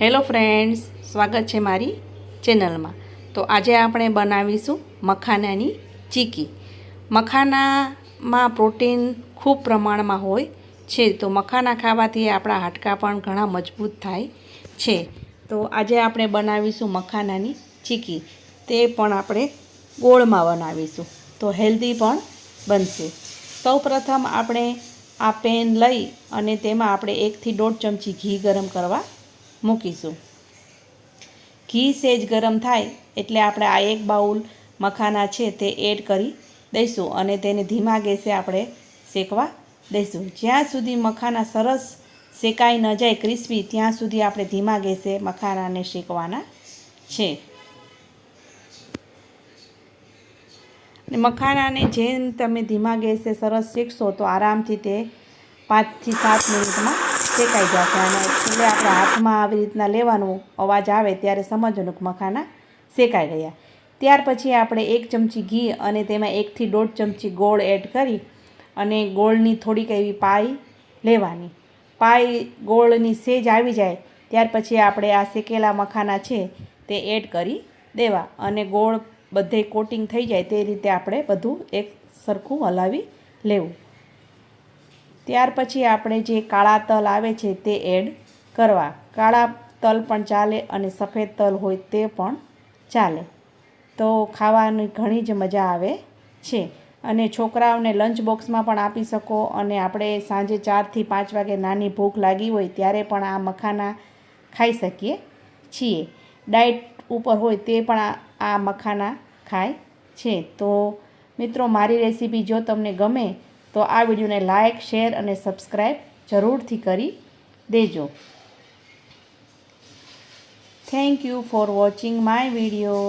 Hello friends, સ્વાગત છે મારી ચેનલમાં. તો આજે આપણે બનાવીશું મખાનાની ચીકી. મખાનામાં પ્રોટીન ખૂબ પ્રમાણમાં હોય છે, તો મખાના ખાવાથી આપણા હાડકાં પણ ઘણા મજબૂત થાય છે. તો આજે આપણે બનાવીશું મખાનાની ચીકી. તે પણ આપણે ગોળમાં બનાવીશું. તો હેલ્ધી પણ બનશે. સૌપ્રથમ આપણે આ પેન લઈ અને તેમાં આપણે એકથી દોઢ ચમચી ઘી ગરમ કરવા મૂકીશું. ઘી સેજ ગરમ થાય એટલે આપણે આ એક બાઉલ મખાના છે તે એડ કરી દઈશું અને તેને ધીમા ગેસે આપણે શેકવા દઈશું. જ્યાં સુધી મખાના સરસ શેકાઈ ન જાય ક્રિસ્પી, ત્યાં સુધી આપણે ધીમા ગેસે મખાનાને શેકવાના છે. અને મખાનાને જેમ તમે ધીમા ગેસે સરસ શેકશો તો આરામથી તે પાંચથી સાત મિનિટમાં શેકાઈ જશે અને એટલે આપણે હાથમાં આવી રીતના લેવાનું અવાજ આવે ત્યારે સમજવાનું કે મખાના શેકાઈ ગયા. ત્યાર પછી આપણે એક ચમચી ઘી અને તેમાં એકથી દોઢ ચમચી ગોળ એડ કરી અને ગોળની થોડીક એવી પાઈ લેવાની. પાઈ ગોળની સેજ આવી જાય ત્યાર પછી આપણે આ શેકેલા મખાના છે તે એડ કરી દેવા અને ગોળ બધે કોટિંગ થઈ જાય તે રીતે આપણે બધું એક સરખું હલાવી લેવું. ત્યાર પછી આપણે જે કાળા તલ આવે છે તે એડ કરવા. કાળા તલ પણ ચાલે અને સફેદ તલ હોય તે પણ ચાલે. તો ખાવાની ઘણી જ મજા આવે છે. અને છોકરાઓને લંચ બોક્સમાં પણ આપી શકો અને આપણે સાંજે ચારથી પાંચ વાગે નાની ભૂખ લાગી હોય ત્યારે પણ આ મખાના ખાઈ શકીએ છીએ. ડાયટ ઉપર હોય તે પણ આ મખાના ખાય છે. તો મિત્રો, મારી રેસીપી જો તમને ગમે તો આ વિડીયોને લાઇક, શેર અને સબસ્ક્રાઈબ જરૂરથી કરી દેજો. Thank you for watching my video